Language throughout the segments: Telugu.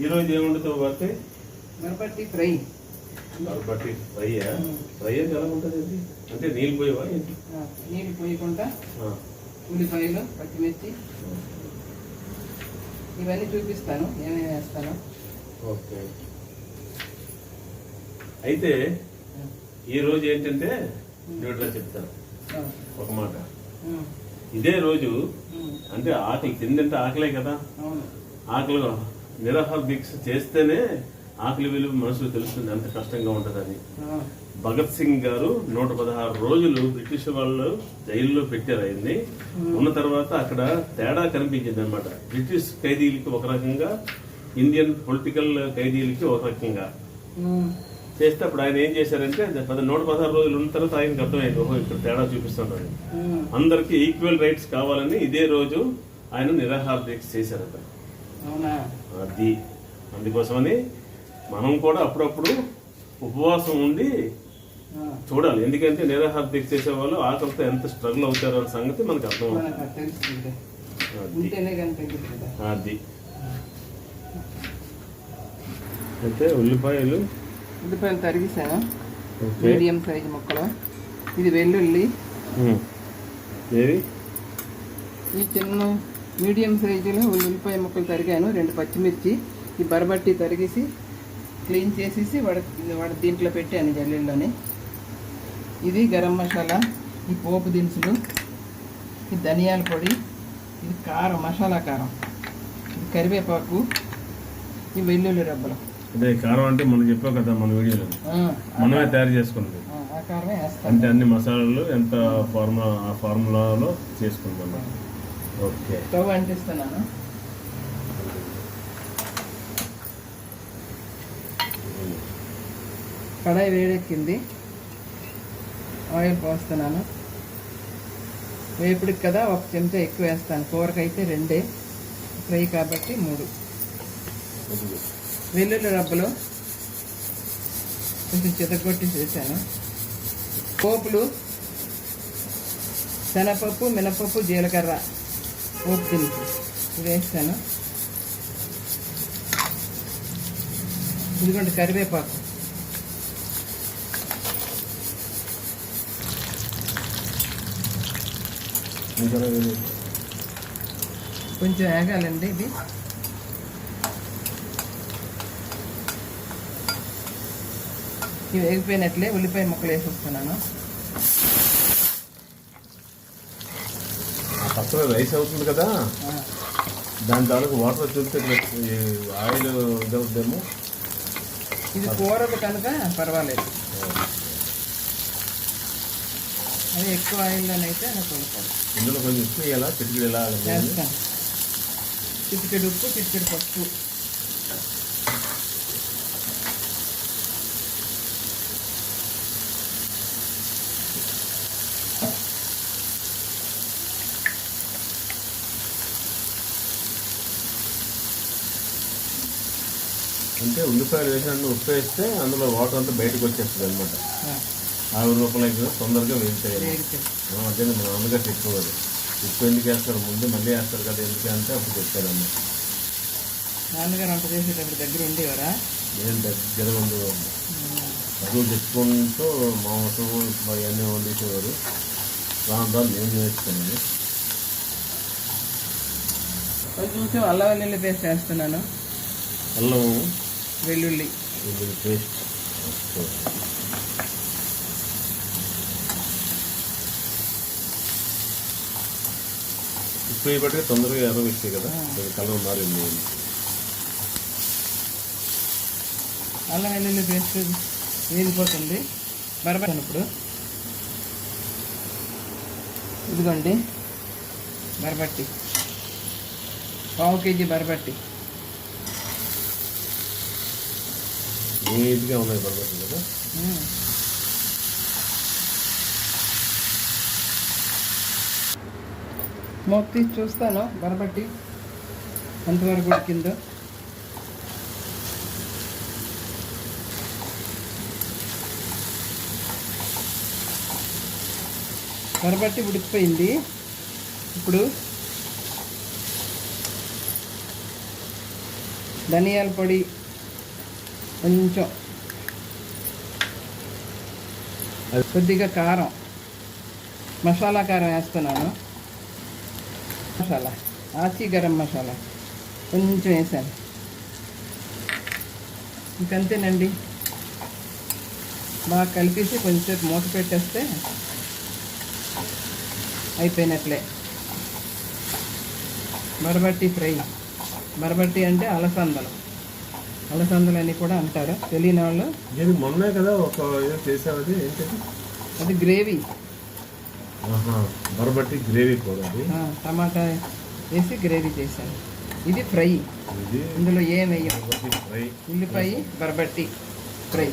ఈ రోజు ఏముండుతావు బట్టి మిరపట్టి ఫ్రై. బట్టి ఫ్రై ఫ్రై ఎలా ఉంటుంది అది అంటే నీళ్ళు పోయేవా నీళ్ళు పోయకుండా. ఉల్లిపాయలు పచ్చిమిర్చి. ఇవన్నీ చూపిస్తాను ఏమేమి వేస్తాను. ఓకే. అయితే ఈ రోజు ఏంటంటే న్యూట్రల్ చెప్తాను. ఒక మాట. ఇదే రోజు అంటే ఆకలి తిందంటే ఆకలే కదా? ఆకలి నిరాహార దీక్ష చేస్తేనే ఆకలి విలువ మనసులో తెలుస్తుంది. ఎంత కష్టంగా ఉంటుందని. భగత్ సింగ్ గారు నూట పదహారు రోజులు బ్రిటిష్ వాళ్ళు జైల్లో పెట్టారు ఆయన్ని. ఉన్న తర్వాత అక్కడ తేడా కనిపించింది అనమాట బ్రిటిష్ ఖైదీలకి ఒక రకంగా ఇండియన్ పొలిటికల్ ఖైదీలకి ఒక రకంగా. చేస్తే అప్పుడు ఆయన ఏం చేశారంటే పద నూట పదహారు రోజులు ఉన్న తర్వాత ఆయనకి అర్థమైంది ఓహో ఇక్కడ తేడా చూపిస్తున్నాడు ఉమ్, అందరికి ఈక్వల్ రైట్స్ కావాలని ఇదే రోజు ఆయన నిరాహార దీక్ష చేశారట. అది. అందుకోసమని మనం కూడా అప్పుడప్పుడు ఉపవాసం ఉండి చూడాలి. ఎందుకంటే నిరాహార దీక్ష చేసే వాళ్ళు ఆకలితో ఎంత స్ట్రగుల్ అవుతారో అనే సంగతి మనకు అర్థం అది అది. అయితే ఉల్లిపాయలు. ఉల్లిపాయలు తరిగిసాను మీడియం సైజు ముక్కలు. ఇది వెల్లుల్లి. ఏవి? ఈ చిన్న మీడియం సైజులో ఉల్లిపాయ ముక్కలు తరిగాను రెండు పచ్చిమిర్చి ఈ బరబట్టి తరిగేసి క్లీన్ చేసేసి వాడ వాడ దీంట్లో పెట్టాను జల్లెల్లోనే. ఇది గరం మసాలా ఈ పోపు దినుసులు ఇది ధనియాల పొడి ఇది కారం మసాలా కారం ఇది కరివేపాకు ఈ వెల్లుల్లి రబ్బలు. అదే కారం అంటే మనం చెప్పాం కదా మన వీడియోలో. మనమే తయారు చేసుకున్నది. అంటే అన్ని మసాలాలు ఎంత ఫార్ములా ఆ ఫార్ములాలో చేసుకుంటాం. ఓకే. స్టవ్ అంటిస్తున్నాను. కడాయి వేడెక్కింది. ఆయిల్ పోస్తున్నాను. వేపుడికి కదా ఒక చెంచా ఎక్కువ వేస్తాను. కూరకైతే రెండే. ఫ్రై కాబట్టి మూడు. వెల్లుల్లి రబ్బలు కొంచెం చితగొట్టి చేశాను. పోపులు శనగపప్పు మినపప్పు జీలకర్ర. పోపు దినుసు వేస్తాను. ఇదిగోండి కరివేపాకు. కొంచెం వేగాలండి ఇది. ఇవి వేగిపోయినట్లే ఉల్లిపాయ ముక్కలు వేసేస్తున్నాను పక్కన రైస్ అవుతుంది కదా. దాని తాలూకు వాటర్ చూస్తే ఆయిల్ ఇదవుద్దేమో. ఇది కూరలు కనుక పర్వాలేదు. అది ఎక్కువ నాకు ఉడకదు ఇందులో కొంచెం ఉప్పు వేయాలా? చిటికి ఎలా? చిటికెడు ఉప్పు చిటికెడు పసుపు. అంటే ఉల్లిపాయలు వేసినట్టు ఉప్పు వేస్తే అందులో వాటర్ అంతా బయటకు వచ్చేస్తుంది అనమాట ఆ, ఆవిరి రూపాయలకి తొందరగా వేస్తాయి వేగితే. అదే మన అందుగా చెప్పుకోవాలి ఉప్పు ఎందుకు వేస్తారు? ముందు మళ్ళీ వేస్తారు కదా ఎందుకు అంటే అప్పుడు చెప్తారమ్మ నాన్నగారు వంట చేసేటప్పుడు దగ్గర ఉండేవారా? నేను దగ్గర ఉండు చదువు చెప్పుకుంటూ మాంసం అవన్నీ వండించేవారు రాను రాను నేను నేర్చుకున్నాను. కొంచెం అల్లం వెల్లుల్లి పేస్ట్ వేస్తున్నాను అల్లం వెల్లుల్లి. వెల్లుల్లి పేస్ట్. ఉప్పు వేయబట్టి తొందరగా ఎర్ర వస్తాయి కదా కలర్ మారింది. అల్లం వెల్లుల్లి పేస్ట్ వేగిపోతుంది. బరబట్టాను ఇప్పుడు. ఇదిగోండి బరబట్టి. పావు కేజీ బరబట్టి. నీట్గా ఉన్నాయి పర్లేదు కదా? మొత్తం చూస్తాను బరబట్టి. ఎంతవరకు ఉడికిందో బరబట్టి ఉడికిపోయింది. ఇప్పుడు ధనియాల పొడి కొంచెం. కొద్దిగా కారం. మసాలా కారం వేస్తున్నాను. మసాలా. ఆచి గరం మసాలా. కొంచెం వేసాను. ఇంకంతేనండి. బాగా కలిపేసి కొంచెంసేపు మూత పెట్టేస్తే అయిపోయినట్లే. బరబట్టి ఫ్రై. బరబట్టి అంటే అలసందలు అలసందలు అని కూడా అంటారు. తెలియని వాళ్ళు. నేను మొన్నే కదా ఒక ఏదో చేసావది ఏంటది? అది గ్రేవీ. బరబట్టి గ్రేవీ కూడా అది. టమాటా వేసి గ్రేవీ చేశాను ఇది ఫ్రై. ఇది ఇందులో ఏం వేయం ఉల్లిపాయ బరబట్టి ఫ్రై.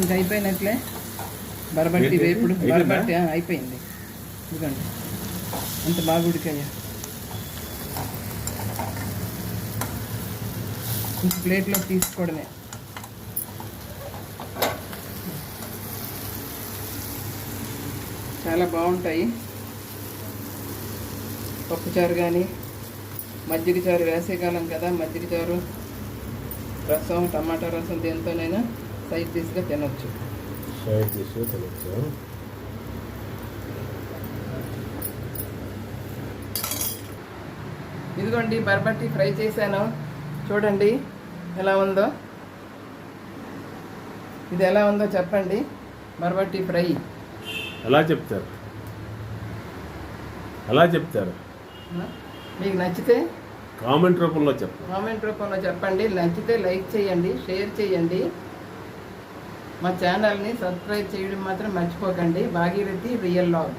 ఇంకా అయిపోయినట్లే. బరబట్టి? వేపుడు? బరబట్టి అయిపోయింది. ఇదిగోండి. అంత బాగా ఉడికాయ? ప్లేట్లో తీసుకోవడమే చాలా బాగుంటాయి. పప్పుచారు కానీ మజ్జిగ చారు వేసేకాలం కదా మజ్జిగ చారు రసం టమాటా రసం దేంతోనైనా సైడ్ డిష్గా తినొచ్చు. సైడ్ డిష్ తినచ్చు. ఇదిగోండి బర్బట్టి ఫ్రై చేశాను. చూడండి ఎలా ఉందో. ఇది ఎలా ఉందో చెప్పండి. బర్బట్టి ఫ్రై. ఎలా చెప్తారు? ఎలా చెప్తారు? మీకు నచ్చితే కామెంట్ రూపంలో చెప్పండి. కామెంట్ రూపంలో చెప్పండి. నచ్చితే లైక్ చేయండి షేర్ చేయండి. మా ఛానల్ని సబ్స్క్రైబ్ చేయడం మాత్రం మర్చిపోకండి. Bhagirathi real log.